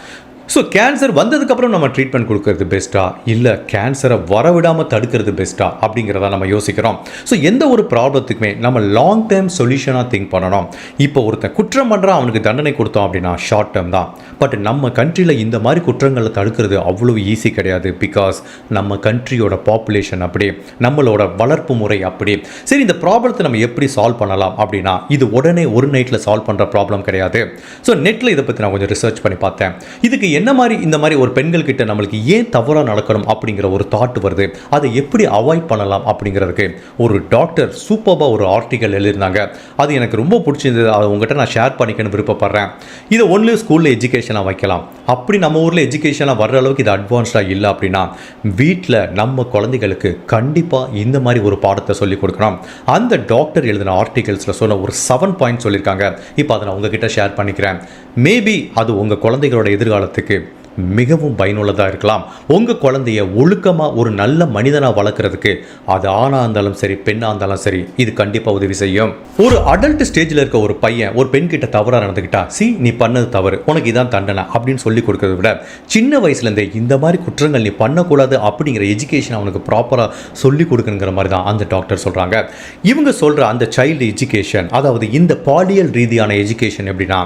ஸோ கேன்சர் வந்ததுக்கப்புறம் நம்ம ட்ரீட்மெண்ட் கொடுக்கறது பெஸ்ட்டா இல்லை கேன்சரை வரவிடாமல் தடுக்கிறது பெஸ்ட்டா அப்படிங்கிறத நம்ம யோசிக்கிறோம். ஸோ எந்த ஒரு ப்ராப்ளத்துக்குமே நம்ம லாங் டேர்ம் சொல்யூஷனாக திங்க் பண்ணணும். இப்போ ஒருத்தன் குற்றம் பண்ணுறான் அவனுக்கு தண்டனை கொடுத்தோம் அப்படின்னா ஷார்ட் டேர்ம் தான். பட் நம்ம கண்ட்ரியில் இந்த மாதிரி குற்றங்களை தடுக்கிறது அவ்வளோ ஈஸி கிடையாது. பிகாஸ் நம்ம கண்ட்ரியோட பாப்புலேஷன் அப்படி நம்மளோட வளர்ப்பு முறை அப்படி சரி இந்த ப்ராப்ளத்தை நம்ம எப்படி சால்வ் பண்ணலாம் அப்படின்னா இது உடனே ஒரு நைட்டில் சால்வ் பண்ணுற ப்ராப்ளம் கிடையாது. ஸோ நெட்டில் இதை பற்றி நான் கொஞ்சம் ரிசர்ச் பண்ணி பார்த்தேன். இதுக்கு என்ன மாதிரி இந்த மாதிரி ஒரு பெண்கள் கிட்ட நம்மளுக்கு ஏன் தவறாக நடக்கணும் அப்படிங்கிற ஒரு தாட் வருது? அதை எப்படி அவாய்ட் பண்ணலாம் அப்படிங்கிறதுக்கு ஒரு டாக்டர் சூப்பராக ஒரு ஆர்டிக்கல் எழுதியிருந்தாங்க. அது எனக்கு ரொம்ப பிடிச்சிருந்தது. அதை உங்ககிட்ட நான் ஷேர் பண்ணிக்கணும் விருப்பப்படுறேன். இதை ஒன்லி ஸ்கூலில் எஜுகேஷனாக வைக்கலாம். அப்படி நம்ம ஊரில் எஜுகேஷனாக வர்ற அளவுக்கு இது அட்வான்ஸ்டாக இல்லை அப்படின்னா வீட்டில் நம்ம குழந்தைகளுக்கு கண்டிப்பாக இந்த மாதிரி ஒரு பாடத்தை சொல்லிக் கொடுக்கணும். அந்த டாக்டர் எழுதின ஆர்டிகல்ஸில் சொன்ன ஒரு செவன் பாயிண்ட் சொல்லியிருக்காங்க. இப்போ அதை நான் உங்ககிட்ட ஷேர் பண்ணிக்கிறேன். மேபி அது உங்கள் குழந்தைகளோட எதிர்காலத்துக்கு que மிகவும் பயனுள்ளதாக இருக்கலாம். உங்கள் குழந்தைய ஒழுக்கமாக ஒரு நல்ல மனிதனாக வளர்க்குறதுக்கு அது ஆணாக இருந்தாலும் சரி பெண்ணாக இருந்தாலும் சரி இது கண்டிப்பாக உதவி செய்யும். ஒரு அடல்ட் ஸ்டேஜில் இருக்க ஒரு பையன் ஒரு பெண் கிட்ட தவறாக நடந்துக்கிட்டா சி நீ பண்ணது தவறு உனக்கு இதான் தண்டனை அப்படின்னு சொல்லி கொடுக்கறத விட சின்ன வயசுலேருந்தே இந்த மாதிரி குற்றங்கள் நீ பண்ணக்கூடாது அப்படிங்கிற எஜுகேஷன் அவனுக்கு ப்ராப்பராக சொல்லி கொடுக்கணுங்கிற மாதிரி தான் அந்த டாக்டர் சொல்கிறாங்க இவங்க சொல்கிற அந்த சைல்டு எஜுகேஷன் அதாவது இந்த பாலியல் ரீதியான எஜுகேஷன் எப்படின்னா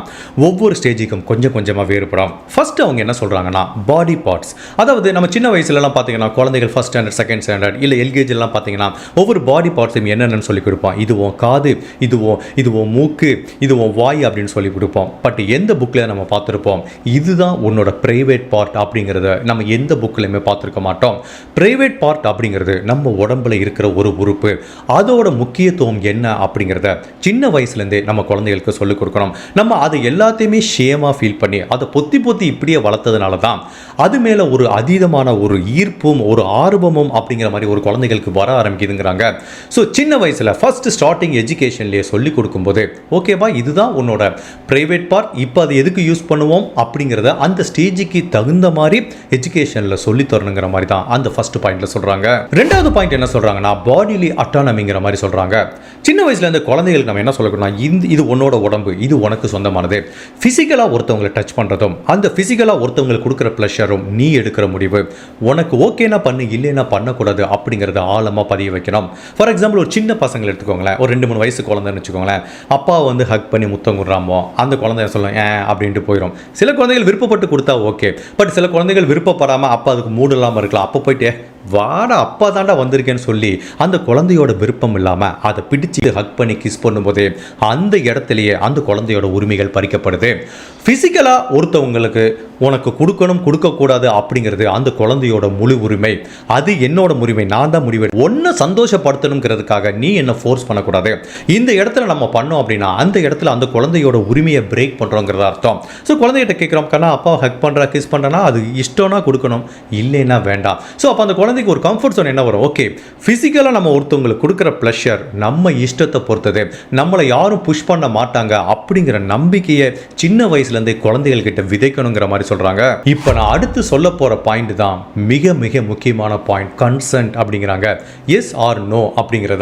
ஒவ்வொரு ஸ்டேஜுக்கும் கொஞ்சம் கொஞ்சமாக வேறுபடும். ஃபஸ்ட்டு அவங்க என்ன சொல்கிறாங்க சொல்கிறாங்கன்னா பாடி பார்ட்ஸ் அதாவது நம்ம சின்ன வயசுலலாம் பார்த்தீங்கன்னா குழந்தைகள் ஃபஸ்ட் ஸ்டாண்டர்ட் செகண்ட் ஸ்டாண்டர்ட் இல்லை எல்கேஜிலாம் பார்த்தீங்கன்னா ஒவ்வொரு பாடி பார்ட்ஸையும் என்னென்னு சொல்லி கொடுப்போம் இதுவும் காது இதுவும் இதுவும் மூக்கு இதுவும் வாய் அப்படின்னு சொல்லி கொடுப்போம் பட் எந்த புக்கில் நம்ம பார்த்துருப்போம்? இதுதான் உன்னோட ப்ரைவேட் பார்ட் அப்படிங்கிறத நம்ம எந்த புக்கிலையுமே பார்த்துருக்க மாட்டோம். ப்ரைவேட் பார்ட் அப்படிங்கிறது நம்ம உடம்புல இருக்கிற ஒரு உறுப்பு. அதோட முக்கியத்துவம் என்ன அப்படிங்கிறத சின்ன வயசுலேருந்தே நம்ம குழந்தைகளுக்கு சொல்லிக் கொடுக்கணும். நம்ம அதை எல்லாத்தையுமே ஷேமாக ஃபீல் பண்ணி அதை பொத்தி பொத்தி இப்படியே வளர்த்ததுனால இருக்கிறதுனால தான் அது மேலே ஒரு அதீதமான ஒரு ஈர்ப்பும் ஒரு ஆர்வமும் அப்படிங்கிற மாதிரி ஒரு குழந்தைகளுக்கு வர ஆரம்பிக்குதுங்கிறாங்க. ஸோ சின்ன வயசில் ஃபர்ஸ்ட் ஸ்டார்டிங் எஜுகேஷன்லேயே சொல்லி கொடுக்கும்போது ஓகேவா இதுதான் உன்னோட ப்ரைவேட் பார்ட் இப்போ அது எதுக்கு யூஸ் பண்ணுவோம்? அப்படிங்கிறத அந்த ஸ்டேஜுக்கு தகுந்த மாதிரி எஜுகேஷனில் சொல்லி தரணுங்கிற மாதிரி தான் அந்த ஃபர்ஸ்ட் பாயிண்ட்ல சொல்கிறாங்க ரெண்டாவது பாயிண்ட் என்ன சொல்கிறாங்கன்னா பாடிலி அட்டானமிங்கிற மாதிரி சொல்கிறாங்க சின்ன வயசில் இந்த குழந்தைகளுக்கு நம்ம என்ன சொல்லணும்னா இந்த இது உன்னோட உடம்பு இது உனக்கு சொந்தமானது. ஃபிசிக்கலாக ஒருத்தவங்களை டச் பண்ணுறதும் அந்த ஃபிசிக்கலாக ஒருத்தவங்களுக்கு கொடுக்குற ப்ளஷரும் நீ எடுக்கிற முடிவு. உனக்கு ஓகேனா பண்ணு இல்லைன்னா பண்ணக்கூடாது அப்படிங்கிறத ஆழமாக பதிய வைக்கணும். ஃபார் எக்ஸாம்பிள் ஒரு சின்ன பசங்களை எடுத்துக்கோங்களேன். ஒரு ரெண்டு மூணு வயசு குழந்தைன்னு வச்சுக்கோங்களேன். அப்பா வந்து ஹக் பண்ணி முத்தம் கொடுறாமோ அந்த குழந்தைய சொல்லும் ஏன்? அப்படின்ட்டு போயிடும் சில குழந்தைகள் விருப்பப்பட்டு கொடுத்தா ஓகே பட் சில குழந்தைகள் விருப்பப்படாமல் அப்பா அதுக்கு மூடு இல்லாமல் இருக்கலாம். அப்போ போயிட்டு வாடா அப்பா தாண்டா வந்திருக்கேன்னு சொல்லி அந்த குழந்தையோட விருப்பம் இல்லாமல் அதை பிடிச்சி ஹக் பண்ணி கிஸ் பண்ணும்போதே அந்த இடத்துலையே அந்த குழந்தையோட உரிமைகள் பறிக்கப்படுது. ஃபிசிக்கலாக ஒருத்தவங்களுக்கு உனக்கு கொடுக்கணும் கொடுக்கக்கூடாது அப்படிங்கிறது அந்த குழந்தையோட முழு உரிமை. அது என்னோட உரிமை நான் தான் முடிவு ஒன்றை சந்தோஷப்படுத்தணுங்கிறதுக்காக நீ என்ன ஃபோர்ஸ் பண்ணக்கூடாது. இந்த இடத்துல நம்ம பண்ணோம் அப்படின்னா அந்த இடத்துல அந்த குழந்தையோட உரிமையை பிரேக் பண்ணுறோங்கிறது அர்த்தம். ஸோ குழந்தைகிட்ட கேட்குறோம் கண்ணா அப்பா ஹக் பண்ணுறா கிஸ் பண்ணுறனா அது இஷ்டம்னா கொடுக்கணும் இல்லைன்னா வேண்டாம். ஸோ அப்போ அந்த குழந்தை குழந்தைக்கு ஒரு கம்ஃபர்ட் ஜோன் என்ன வரும்? ஓகே ஃபிசிக்கலாக நம்ம ஒருத்தவங்களுக்கு கொடுக்குற ப்ளஷர் நம்ம இஷ்டத்தை பொறுத்தது. நம்மளை யாரும் புஷ் பண்ண மாட்டாங்க அப்படிங்கிற நம்பிக்கையை சின்ன வயசுலேருந்தே குழந்தைகள் கிட்ட விதைக்கணுங்கிற மாதிரி சொல்கிறாங்க இப்போ நான் அடுத்து சொல்ல போகிற பாயிண்ட் தான் மிக மிக முக்கியமான பாயிண்ட் கன்சென்ட் அப்படிங்கிறாங்க. எஸ் ஆர் நோ அப்படிங்கிறது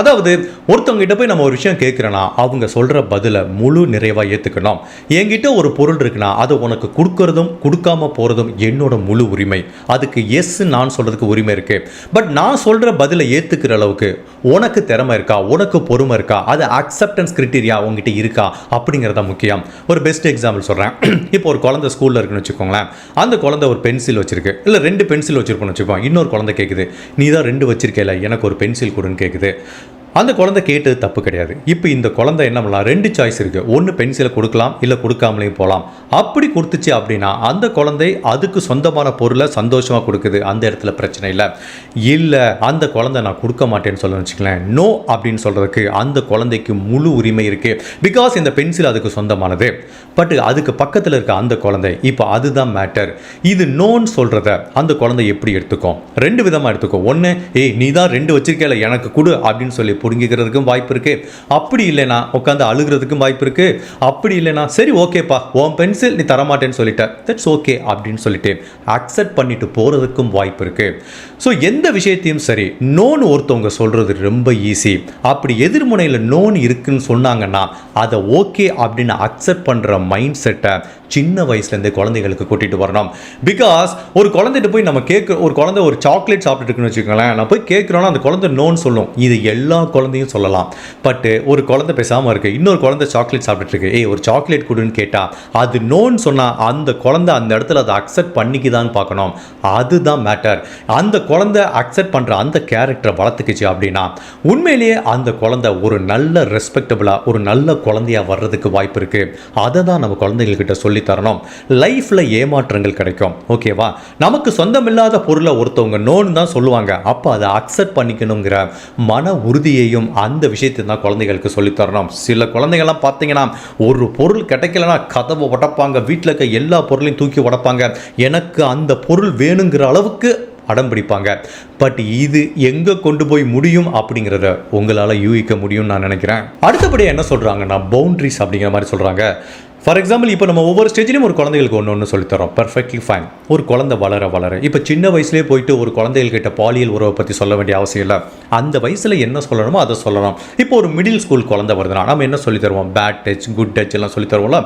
அதாவது ஒருத்தவங்க கிட்ட போய் நம்ம ஒரு விஷயம் கேட்குறேன்னா அவங்க சொல்கிற பதிலை முழு நிறைவாக ஏற்றுக்கணும் என்கிட்ட ஒரு பொருள் இருக்குன்னா அதை உனக்கு கொடுக்கறதும் கொடுக்காம போகிறதும் என்னோட முழு உரிமை. அதுக்கு எஸ் நான் சொல்ல சொல்கிறதுக்கு உரிமை இருக்குது பட் நான் சொல்கிற பதிலை ஏற்றுக்கிற அளவுக்கு உனக்கு திறமை இருக்கா? உனக்கு பொறுமை இருக்கா? அது அக்செப்டன்ஸ் கிரிட்டீரியா உங்ககிட்ட இருக்கா? அப்படிங்கிறத முக்கியம். ஒரு பெஸ்ட் எக்ஸாம்பிள் சொல்கிறேன் இப்போ ஒரு குழந்தை ஸ்கூலில் இருக்குன்னு வச்சுக்கோங்களேன். அந்த குழந்தை ஒரு பென்சில் வச்சிருக்கு. இல்லை ரெண்டு பென்சில் வச்சிருக்கோம்னு வச்சுக்கோங்க. இன்னொரு குழந்தை கேட்குது நீ தான் ரெண்டு வச்சிருக்கேல எனக்கு ஒரு பென்சில் கொடுன்னு கேட்குது அந்த குழந்தை கேட்டது தப்பு கிடையாது. இப்போ இந்த குழந்தை என்ன பண்ணலாம்? ரெண்டு சாய்ஸ் இருக்குது ஒன்று பென்சிலை கொடுக்கலாம் இல்லை கொடுக்காமலேயும் போகலாம் அப்படி கொடுத்துச்சு அப்படின்னா அந்த குழந்தை அதுக்கு சொந்தமான பொருளை சந்தோஷமாக கொடுக்குது. அந்த இடத்துல பிரச்சனை இல்லை. இல்லை அந்த குழந்தை நான் கொடுக்க மாட்டேன்னு சொல்ல வச்சுக்கலாம் நோ அப்படின்னு சொல்கிறதுக்கு அந்த குழந்தைக்கு முழு உரிமை இருக்குது பிகாஸ் இந்த பென்சில் அதுக்கு சொந்தமானது. பட் அதுக்கு பக்கத்தில் இருக்க அந்த குழந்தை இப்போ அதுதான் மேட்டர் இது நோன்னு சொல்கிறத அந்த குழந்தை எப்படி எடுத்துக்கும்? ரெண்டு விதமாக எடுத்துக்கும். ஒன்று ஏய் நீ தான் ரெண்டு வச்சிருக்கல எனக்கு கொடு அப்படின்னு சொல்லி பிடுங்கிக்கிறதுக்கும் வாய்ப்பு இருக்குது அப்படி இல்லைனா உட்காந்து அழுகிறதுக்கும் வாய்ப்பு இருக்குது அப்படி இல்லைனா சரி ஓகேப்பா உன் பென்சில் நீ தரமாட்டேன்னு சொல்லிட்ட. தட்ஸ் ஓகே அப்படின்னு சொல்லிட்டு அக்செப்ட் பண்ணிட்டு போகிறதுக்கும் வாய்ப்பு இருக்குது ஸோ எந்த விஷயத்தையும் சரி நோன்னு ஒருத்தவங்க சொல்கிறது ரொம்ப ஈஸி அப்படி எதிர்முனையில் நோன் இருக்குன்னு சொன்னாங்கன்னா அதை ஓகே அப்படின்னு அக்செப்ட் பண்ணுற மைண்ட் செட்டை சின்ன வயசுலேருந்தே குழந்தைகளுக்கு கூட்டிகிட்டு வரணும். பிகாஸ் ஒரு குழந்தைகிட்ட போய் நம்ம கேட்குற ஒரு குழந்தை ஒரு சாக்லேட் சாப்பிட்டுருக்குன்னு வச்சுக்கோங்களேன். நான் போய் கேட்குறோன்னா அந்த குழந்தை நோன்னு சொல்லும். இது எல்லா குழந்தையும் சொல்லலாம். பட்டு uh, ஒரு குழந்தை பேசாமல் இருக்கு. இன்னொரு குழந்தை சாக்லேட் சாப்பிட்டுருக்கு ஏய் ஒரு சாக்லேட் கொடுன்னு கேட்டால் அது நோன்னு சொன்னால் அந்த குழந்தை அந்த இடத்துல அதை அக்செப்ட் பண்ணிக்குதான்னு பார்க்கணும். அதுதான் மேட்டர் அந்த குழந்தை அக்செப்ட் பண்ணுற அந்த கேரக்டரை வளர்த்துக்குச்சு அப்படின்னா உண்மையிலேயே அந்த குழந்தை ஒரு நல்ல ரெஸ்பெக்டபுளாக ஒரு நல்ல குழந்தையா வர்றதுக்கு வாய்ப்பு இருக்குது அதை தான் நம்ம குழந்தைங்கள்கிட்ட சொல்லித்தரணும் லைஃப்பில் ஏமாற்றங்கள் கிடைக்கும். ஓகேவா நமக்கு சொந்தமில்லாத பொருளை ஒருத்தவங்க நோன்னு தான் சொல்லுவாங்க. அப்போ அதை அக்செப்ட் பண்ணிக்கணுங்கிற மன உறுதியை உறுதியையும் அந்த விஷயத்தை தான் குழந்தைகளுக்கு சொல்லித்தரணும். சில குழந்தைங்கள்லாம் பார்த்தீங்கன்னா ஒரு பொருள் கிடைக்கலனா கதவை உடைப்பாங்க வீட்டில் இருக்க எல்லா பொருளையும் தூக்கி உடைப்பாங்க. எனக்கு அந்த பொருள் வேணுங்கிற அளவுக்கு அடம் பிடிப்பாங்க. பட் இது எங்கே கொண்டு போய் முடியும் அப்படிங்கிறத உங்களால் யூகிக்க முடியும்னு நான் நினைக்கிறேன். அடுத்தபடியாக என்ன சொல்கிறாங்கன்னா பவுண்ட்ரிஸ் அப்படிங்கிற மாதிரி சொல்கிறாங்க ஃபார் எக்ஸாம்பிள் இப்போ நம்ம ஒவ்வொரு ஸ்டேஜ்லையும் ஒரு குழந்தைகளுக்கு ஒன்று ஒன்று சொல்லித்தரோம் பர்ஃபெக்ட்லி ஃபைன் ஒரு குழந்தை வளர வளர. இப்போ சின்ன வயசுலேயே போயிட்டு ஒரு குழந்தைகள்கிட்ட பாலியல் உறவை பற்றி சொல்ல வேண்டிய அவசியம் இல்லை. அந்த வயசில் என்ன சொல்லணுமோ அதை சொல்லணும் இப்போ ஒரு மிடில் ஸ்கூல் குழந்தை வருதுன்னா நம்ம என்ன சொல்லி தருவோம்? பேட் டச் குட் டச் எல்லாம் சொல்லி தருவோம்ல?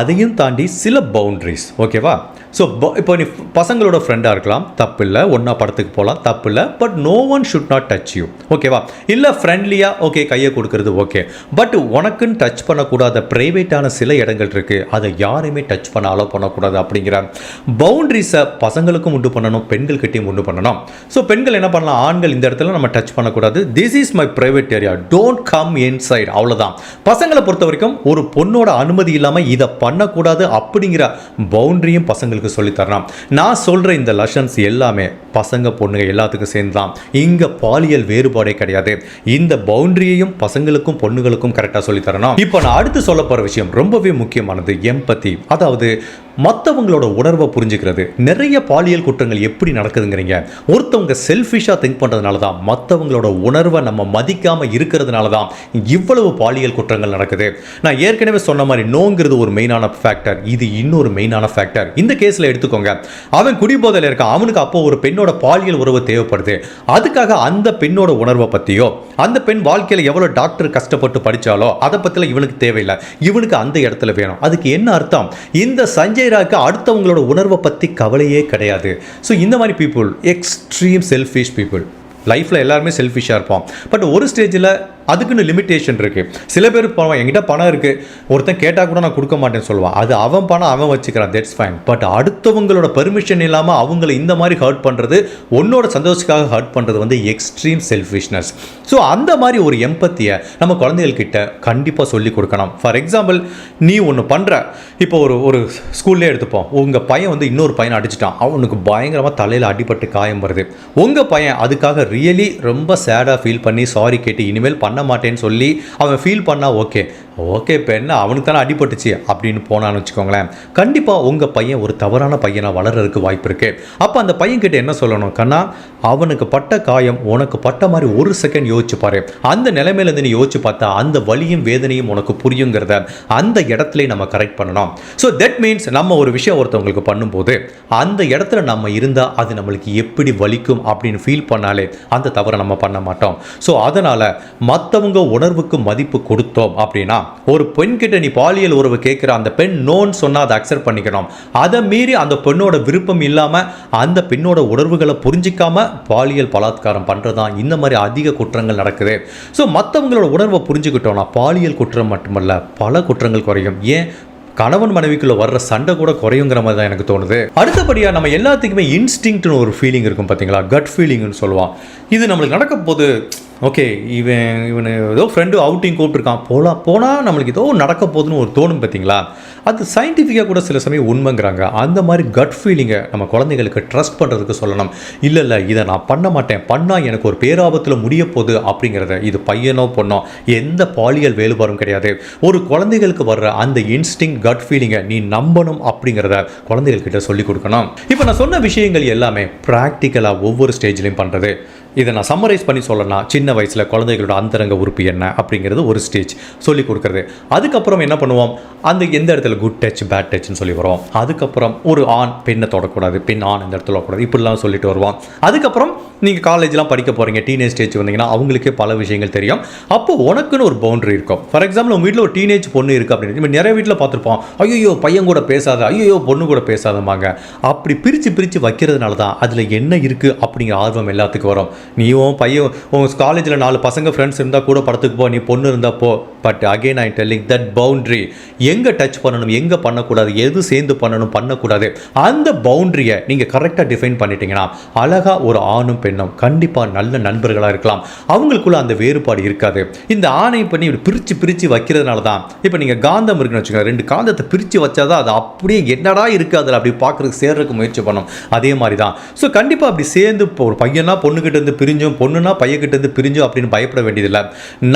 அதையும் தாண்டி சில பவுண்ட்ரிஸ் ஓகேவா ஸோ இப்போ நீ பசங்களோட ஃப்ரெண்டாக இருக்கலாம். தப்பு இல்லை ஒன்றா படத்துக்கு போகலாம் தப்பு இல்லை but no one should not touch you ஓகேவா இல்லை ஃப்ரெண்ட்லியாக ஓகே கையை கொடுக்கறது ஓகே பட் உனக்குன்னு டச் பண்ணக்கூடாத ப்ரைவேட்டான சில இடங்கள் இருக்குது அதை யாரையுமே டச் பண்ண அலோ பண்ணக்கூடாது அப்படிங்கிற பவுண்ட்ரிஸை பசங்களுக்கும் உண்டு பண்ணணும். பெண்கள்கிட்டையும் உண்டு பண்ணணும். ஸோ பெண்கள் என்ன பண்ணலாம்? ஆண்கள் இந்த இடத்துல நம்ம டச் பண்ணக்கூடாது. This is my private area don't come inside அவ்வளோதான் பசங்களை பொறுத்த வரைக்கும் ஒரு பொண்ணோட அனுமதி இல்லாமல் இதை பண்ணக்கூடாது அப்படிங்கிற பவுண்டரியும் பசங்களுக்கு சொல்லித் தரலாம் நான் சொல்கிற இந்த லெசன்ஸ் எல்லாமே பசங்க பொண்ணுங்க எல்லாத்துக்கும் சேர்ந்து தான் இங்கே பாலியல் வேறுபாடே கிடையாது. இந்த பவுண்டரியையும் பசங்களுக்கும் பொண்ணுங்களுக்கும் கரெக்டாக சொல்லித்தரணும். இப்போ நான் அடுத்து சொல்ல போகிற விஷயம் ரொம்பவே முக்கியமானது எம்பத்தி அதாவது மற்றவங்களோட உணர்வை புரிஞ்சுக்கிறது. நிறைய பாலியல் குற்றங்கள் எப்படி நடக்குதுங்கிறீங்க. ஒருத்தவங்க செல்ஃபிஷாக திங்க் பண்ணுறதுனால தான் மற்றவங்களோட உணர்வை நம்ம மதிக்காமல் இருக்கிறதுனால தான் இவ்வளவு பாலியல் குற்றங்கள் நடக்குது. நான் ஏற்கனவே சொன்ன மாதிரி நோங்கிறது ஒரு மெயினான ஃபேக்டர் இது இன்னொரு மெயினான ஃபேக்டர் இந்த கேஸில் எடுத்துக்கோங்க. அவன் குடிபோதையில் இருக்கான். அவனுக்கு அப்போ ஒரு பெண்ணோட பாலியல் உறவு தேவைப்படுது. அதுக்காக அந்த பெண்ணோட உணர்வை பற்றியோ அந்த பெண் வாழ்க்கையில் எவ்வளோ டாக்டர் கஷ்டப்பட்டு படித்தாலோ அதை பற்றில இவனுக்கு தேவையில்லை. இவனுக்கு அந்த இடத்துல வேணும். அதுக்கு என்ன அர்த்தம்? இந்த சஞ்சய் ராக்கு அடுத்தவங்களோட உணர்வை பற்றி கவலையே கிடையாது. ஸோ இந்த மாதிரி பீப்புள் எக்ஸ்ட்ரீம் செல்ஃபிஷ் பீப்புள் லைஃப்பில் எல்லாருமே செல்ஃபிஷாக இருப்போம். பட் ஒரு ஸ்டேஜில் அதுக்குன்னு லிமிட்டேஷன் இருக்குது சில பேர் பணம் என்கிட்ட பணம் இருக்குது ஒருத்தன் கேட்டால் கூட நான் கொடுக்க மாட்டேன்னு சொல்லுவான். அது அவன் பணம் அவன் வச்சுக்கிறான். தட்ஸ் ஃபைன் பட் அடுத்தவங்களோட பெர்மிஷன் இல்லாமல் அவங்கள இந்த மாதிரி ஹர்ட் பண்ணுறது உன்னோட சந்தோஷத்துக்காக ஹர்ட் பண்ணுறது வந்து எக்ஸ்ட்ரீம் செல்ஃபிஷ்னஸ் ஸோ அந்த மாதிரி ஒரு எம்பத்தியை நம்ம குழந்தைகள்கிட்ட கண்டிப்பாக சொல்லி கொடுக்கணும். ஃபார் எக்ஸாம்பிள் நீ ஒன்று பண்ணுற இப்போ ஒரு ஒரு ஸ்கூல்லே எடுத்துப்போம். உங்கள் பையன் வந்து இன்னொரு பையனை அடிச்சிட்டான். அவனுக்கு பயங்கரமாக தலையில் அடிபட்டு காயம் வருது. உங்கள் பையன் அதுக்காக ரியலி ரொம்ப சேடாக ஃபீல் பண்ணி சாரி கேட்டு இனிமேல் பண்ண மாட்டேன்னு சொல்லி அவன் ஃபீல் பண்ணால் ஓகே ஓகே இப்போ என்ன அவனுக்கு தானே அடிபட்டுச்சு அப்படின்னு போனான்னு வச்சுக்கோங்களேன். கண்டிப்பாக உங்கள் பையன் ஒரு தவறான பையனாக வளர்கிறதுக்கு வாய்ப்பு இருக்குது அப்போ அந்த பையன்கிட்ட என்ன சொல்லணும்? கண்ணா அவனுக்கு பட்ட காயம் உனக்கு பட்ட மாதிரி ஒரு செகண்ட் யோசிச்சு பாரு. அந்த நிலைமையிலேருந்து நீ யோசிச்சு பார்த்தா அந்த வலியும் வேதனையும் உனக்கு புரியுங்கிறத அந்த இடத்துல நம்ம கரெக்ட் பண்ணணும். ஸோ தட் மீன்ஸ் நம்ம ஒரு விஷயம் ஒருத்தவங்களுக்கு பண்ணும்போது அந்த இடத்துல நம்ம இருந்தால் அது நம்மளுக்கு எப்படி வலிக்கும் அப்படின்னு ஃபீல் பண்ணாலே அந்த தவறை நம்ம பண்ண மாட்டோம். ஸோ அதனால் மற்றவங்க உணர்வுக்கு மதிப்பு கொடுத்தோம் அப்படின்னா ஒரு பெண் கிட்ட நீ பாலியல் உறவு கேட்குற அந்த பெண் நோன்னு சொன்னால் அதை அக்செப்ட் பண்ணிக்கணும். அதை மீறி அந்த பெண்ணோட விருப்பம் இல்லாமல் அந்த பெண்ணோட உணர்வுகளை புரிஞ்சிக்காம பாலியல் பலாத்காரம் பண்ணுறது தான் இந்த மாதிரி அதிக குற்றங்கள் நடக்குது. ஸோ மற்றவங்களோட உணர்வை புரிஞ்சுக்கிட்டோம்னா பாலியல் குற்றம் மட்டுமல்ல பல குற்றங்கள் குறையும். ஏன்? கணவன் மனைவிக்குள்ள வர்ற சண்டை கூட குறையுங்கிற மாதிரி தான் எனக்கு தோணுது. அடுத்தபடியாக நம்ம எல்லாத்துக்குமே இன்ஸ்டிங்க்ட்னு ஒரு ஃபீலிங் இருக்கும் பார்த்தீங்களா கட் ஃபீலிங்னு சொல்லுவான். இது நம்மளுக்கு நடக்க போது ஓகே இவன் இவன் ஏதோ ஃப்ரெண்டு அவுட்டிங் கூப்பிட்டுருக்கான். போகலாம் போனால் நம்மளுக்கு ஏதோ நடக்க போகுதுன்னு ஒரு தோணும் பார்த்தீங்களா அது சயின்டிஃபிக்காக கூட சில சமயம் உண்மைங்கிறாங்க. அந்த மாதிரி கட் ஃபீலிங்கை நம்ம குழந்தைகளுக்கு ட்ரஸ்ட் பண்ணுறதுக்கு சொல்லணும். இல்லை இல்லை இதை நான் பண்ண மாட்டேன். பண்ணால் எனக்கு ஒரு பேராபத்தில் முடிய போகுது அப்படிங்கிறத இது பையனோ பொண்ணோ எந்த பாலியல் வேறுபாடும் கிடையாது. ஒரு குழந்தைகளுக்கு வர்ற அந்த இன்ஸ்டிங் கட் ஃபீலிங்கை நீ நம்பணும் அப்படிங்கிறத குழந்தைகள்கிட்ட சொல்லிக் கொடுக்கணும். இப்போ நான் சொன்ன விஷயங்கள் எல்லாமே ப்ராக்டிக்கலாக ஒவ்வொரு ஸ்டேஜ்லையும் பண்ணுறது இதை நான் சம்மரைஸ் பண்ணி சொல்லணும்னா சின்ன வயசில் குழந்தைகளோட அந்தரங்க உறுப்பு என்ன அப்படிங்கிறது ஒரு ஸ்டேஜ் சொல்லி கொடுக்குறது. அதுக்கப்புறம் என்ன பண்ணுவோம்? அந்த எந்த இடத்துல குட் டச் பேட் டச்னு சொல்லி வரும். அதுக்கப்புறம் ஒரு ஆண் பெண்ணை தொடக்கூடாது. பெண் ஆண் இந்த இடத்துல தொடக்கூடாது இப்படிலாம் சொல்லிட்டு வருவோம். அதுக்கப்புறம் நீங்கள் காலேஜ்லாம் படிக்க போகிறீங்க டீனேஜ் ஸ்டேஜ் வந்தீங்கன்னா அவங்களுக்கே பல விஷயங்கள் தெரியும். அப்போ உனக்குன்னு ஒரு பவுண்டரி இருக்கும். ஃபார் எக்ஸாம்பிள் உங்கள் வீட்டில் ஒரு டீனேஜ் பொண்ணு இருக்குது அப்படின்னு நிறைய வீட்டில் பார்த்துருப்போம். ஐயோ பையன் கூட பேசாத ஐயோ பொண்ணு கூட பேசாதமாங்க அப்படி பிரித்து பிரித்து வைக்கிறதுனால தான் அதில் என்ன இருக்குது அப்படிங்கிற ஆர்வம் எல்லாத்துக்கும் வரும். நீயும் பையன் உங்கள் காலேஜில் நாலு பசங்க ஃப்ரெண்ட்ஸ் இருந்தால் கூட படத்துக்கு போ நீ பொண்ணு இருந்தால் போ. But again I telling that boundary எங்கே டச் பண்ணணும் எங்கே பண்ணக்கூடாது எது சேர்ந்து பண்ணணும் பண்ணக்கூடாது. அந்த பவுண்ட்ரியை நீங்கள் கரெக்டாக டிஃபைன் பண்ணிட்டீங்கன்னா அழகாக ஒரு ஆணும் பெண்ணும் கண்டிப்பாக நல்ல நண்பர்களாக இருக்கலாம். அவங்களுக்குள்ள அந்த வேறுபாடு இருக்காது. இந்த ஆணை பண்ணி இப்படி பிரித்து பிரித்து வைக்கிறதுனால தான் இப்போ நீங்கள் காந்தம் இருக்குன்னு வச்சுக்கோங்க. ரெண்டு காந்தத்தை பிரித்து வச்சாதான் அது அப்படியே என்னடா இருக்குது அதில் அப்படி பார்க்குறதுக்கு சேர்றதுக்கு முயற்சி பண்ணும். அதே மாதிரி தான் ஸோ கண்டிப்பாக அப்படி சேர்ந்து இப்போ ஒரு பையனா பொண்ணுக்கிட்ட இருந்து பிரிஞ்சும் பொண்ணுனா பையன்கிட்ட இருந்து பிரிஞ்சும் அப்படின்னு பயப்பட வேண்டியதில்லை.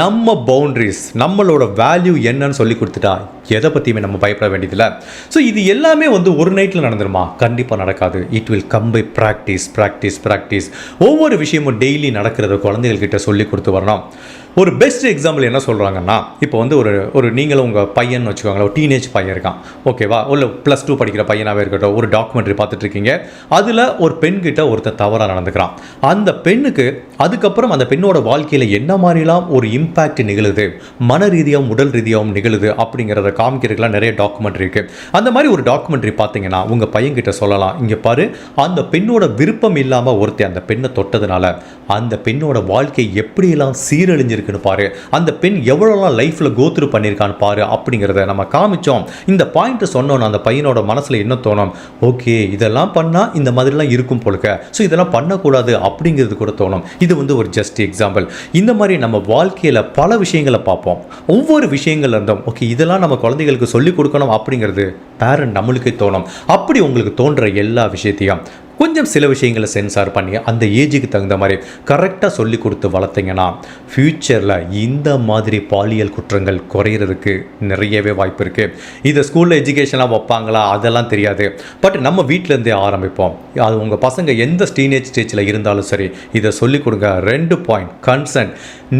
நம்ம பவுண்ட்ரிஸ் நம்மளோட வேல்யூ என்னன்னு சொல்லி கொடுத்துட்டா எதை பற்றியுமே நம்ம பயப்பட வேண்டியதில்லை. ஸோ இது எல்லாமே வந்து ஒரு நைட்டில் நடந்துருமா? கண்டிப்பாக நடக்காது. It will come by practice practice practice ஒவ்வொரு விஷயமும் டெய்லி நடக்கிறத குழந்தைகள்கிட்ட சொல்லி கொடுத்து வரணும். ஒரு பெஸ்ட் எக்ஸாம்பிள் என்ன சொல்கிறாங்கன்னா இப்போ வந்து ஒரு ஒரு நீங்களும் உங்கள் பையன் வச்சுக்கோங்களேன் ஒரு டீனேஜ் பையன் இருக்கான். ஓகேவா இல்லை ப்ளஸ் டூ படிக்கிற பையனாகவே இருக்கட்டும் ஒரு டாக்குமெண்ட்ரி பார்த்துட்ருக்கீங்க. அதில் ஒரு பெண்கிட்ட ஒருத்தர் தவறாக நடந்துக்கிறான். அந்த பெண்ணுக்கு அதுக்கப்புறம் அந்த பெண்ணோட வாழ்க்கையில் என்ன மாதிரிலாம் ஒரு இம்பேக்ட் நிகழுது? மன ரீதியாகவும் உடல் ரீதியாகவும் நிகழுது அப்படிங்கிறத காமிக்கிறதுக்குலாம் நிறைய டாக்குமெண்ட்ரி இருக்குது அந்த மாதிரி ஒரு டாக்குமெண்ட்ரி பார்த்தீங்கன்னா உங்கள் பையன்கிட்ட சொல்லலாம். இங்கே பாரு அந்த பெண்ணோட விருப்பம் இல்லாமல் ஒருத்தன் அந்த பெண்ணை தொட்டதுனால அந்த பெண்ணோட வாழ்க்கை எப்படியெல்லாம் இருக்குன்னு பாரு. அந்த பெண் எவ்வளோலாம் லைஃப்பில் கோத்ரூ பண்ணியிருக்கான்னு பாரு அப்படிங்கிறத நம்ம காமிச்சோம். இந்த பாயிண்ட்டை சொன்னோன்னு அந்த பையனோட மனசில் என்ன தோணும்? ஓகே இதெல்லாம் பண்ணால் இந்த மாதிரிலாம் இருக்கும் போலுக்க ஸோ இதெல்லாம் பண்ணக்கூடாது அப்படிங்கிறது கூட தோணும். இது வந்து ஒரு ஜஸ்ட் எக்ஸாம்பிள் இந்த மாதிரி நம்ம வாழ்க்கையில் பல விஷயங்களை பார்ப்போம். ஒவ்வொரு விஷயங்கள்ல இருந்தும் ஓகே இதெல்லாம் நம்ம குழந்தைகளுக்கு சொல்லிக் கொடுக்கணும் அப்படிங்கிறது பேரண்ட் நம்மளுக்கே தோணும். அப்படி உங்களுக்கு தோன்ற எல்லா விஷயத்தையும் கொஞ்சம் சில விஷயங்களை சென்சார் பண்ணி அந்த ஏஜுக்கு தகுந்த மாதிரி கரெக்டாக சொல்லி கொடுத்து வளர்த்தீங்கன்னா ஃப்யூச்சரில் இந்த மாதிரி பாலியல் குற்றங்கள் குறையிறதுக்கு நிறையவே வாய்ப்பு இருக்குது இதை ஸ்கூலில் எஜுகேஷனாக வைப்பாங்களா? அதெல்லாம் தெரியாது. பட் நம்ம வீட்டிலேருந்தே ஆரம்பிப்போம். அது உங்கள் பசங்க எந்த ஸ்டீனேஜ் ஸ்டேஜில் இருந்தாலும் சரி இதை சொல்லிக் கொடுங்க. ரெண்டு point consent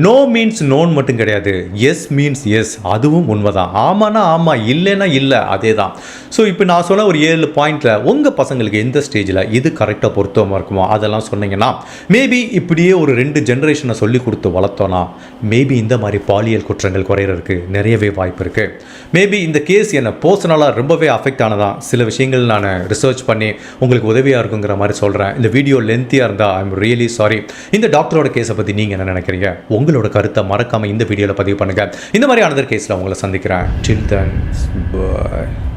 no means no மட்டும் கிடையாது. எஸ் மீன்ஸ் எஸ் அதுவும் உண்மைதான். ஆமானா ஆமாம் இல்லைன்னா இல்லை அதே தான் ஸோ இப்போ நான் சொன்ன ஒரு ஏழு பாயிண்டில் உங்கள் பசங்களுக்கு எந்த ஸ்டேஜில் இது கரெக்டாக பொருத்தமாக இருக்குமோ அதெல்லாம் சொன்னீங்கன்னா மேபி இப்படியே ஒரு ரெண்டு ஜென்ரேஷனை சொல்லி கொடுத்து வளர்த்தோன்னா மேபி இந்த மாதிரி பாலியல் குற்றங்கள் குறையிறதுக்கு நிறையவே வாய்ப்பு இருக்குது மேபி இந்த கேஸ் என்னை பர்சனலாக ரொம்பவே அஃபெக்ட் ஆனதான் சில விஷயங்கள் நான் ரிசர்ச் பண்ணி உங்களுக்கு உதவியாக இருக்குங்கிற மாதிரி சொல்கிறேன் இந்த வீடியோ லென்த்தியாக இருந்தால் ஐ எம் ரியலி சாரி இந்த டாக்டரோட கேஸை பற்றி நீங்கள் என்ன நினைக்கிறீங்க? உங்களோட கருத்தை மறக்காமல் இந்த வீடியோவில் பதிவு பண்ணுங்கள் இந்த மாதிரி அனதர் கேஸில் உங்களை சந்திக்கிறேன். டில் தன் பாய்